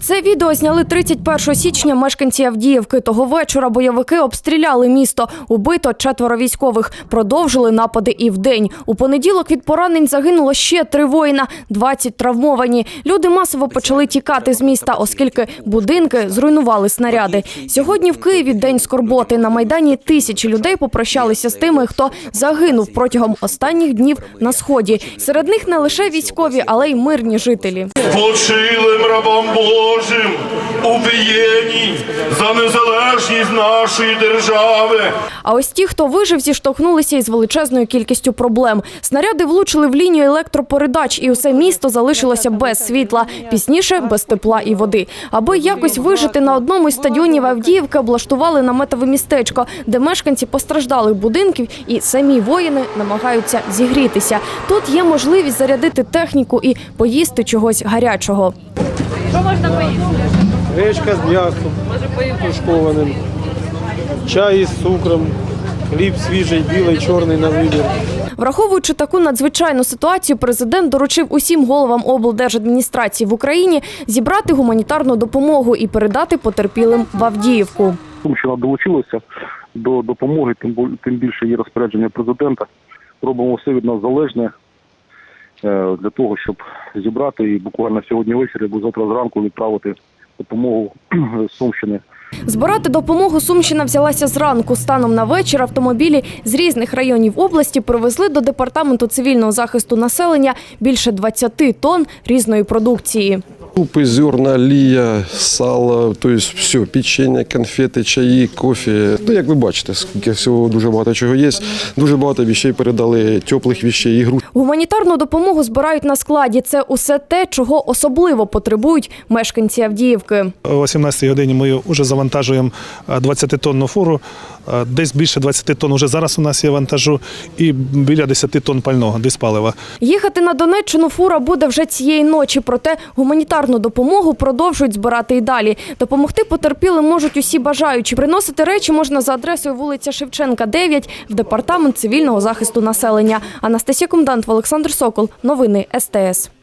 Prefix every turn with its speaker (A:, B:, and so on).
A: Це відео зняли 31 січня мешканці Авдіївки. Того вечора бойовики обстріляли місто. Убито четверо військових. Продовжили напади і вдень. У понеділок від поранень загинуло ще три воїна, 20 травмовані. Люди масово почали тікати з міста, оскільки будинки зруйнували снаряди. Сьогодні в Києві день скорботи. На майдані тисячі людей попрощалися з тими, хто загинув протягом останніх днів на сході. Серед них не лише військові, але й мирні жителі.
B: Почилим рабам Божим, убієні за незалежність нашої держави.
A: А ось ті, хто вижив, зіштовхнулися із величезною кількістю проблем. Снаряди влучили в лінію електропередач, і усе місто залишилося без світла, пізніше без тепла і води. Аби якось вижити на одному із стадіонів Авдіївки, облаштували наметове містечко, де мешканці постраждалих будинків і самі воїни намагаються зігрітися. Тут є можливість зарядити техніку і поїсти чогось гарячого.
C: Що можна поїсти?
D: Гречка з м'ясом тушкованим, чай із цукром, хліб свіжий, білий, чорний на вибір.
A: Враховуючи таку надзвичайну ситуацію, президент доручив усім головам облдержадміністрації в Україні зібрати гуманітарну допомогу і передати потерпілим в Авдіївку.
E: Сумщина долучилася до допомоги, тим більше є розпорядження президента. Робимо все від нас залежне для того, щоб зібрати і буквально сьогодні ввечері або завтра зранку відправити допомогу з Сумщини.
A: Збирати допомогу Сумщина взялася зранку. Станом на вечір автомобілі з різних районів області привезли до департаменту цивільного захисту населення більше 20 тонн різної продукції.
F: Крупы, зерна, лія, сало, то есть все, печення, конфети, чаї, кофе. Ну, як ви бачите, скільки всього дуже багато чого є. Дуже багато вещей передали, теплих вещей, ігрушок.
A: Гуманітарну допомогу збирають на складі. Це усе те, чого особливо потребують мешканці Авдіївки.
G: О 18-й годині ми вже завантажуємо 20-тонну фуру. Десь більше 20 тонн вже зараз у нас є вантажу і біля 10 тонн пального, диспалива.
A: Їхати на Донеччину фура буде вже цієї ночі, проте гуманітарну допомогу продовжують збирати і далі. Допомогти потерпілим можуть усі бажаючі. Приносити речі можна за адресою вулиця Шевченка, 9 в департамент цивільного захисту населення. Анастасія Комдант, Олександр Сокол. Новини СТС.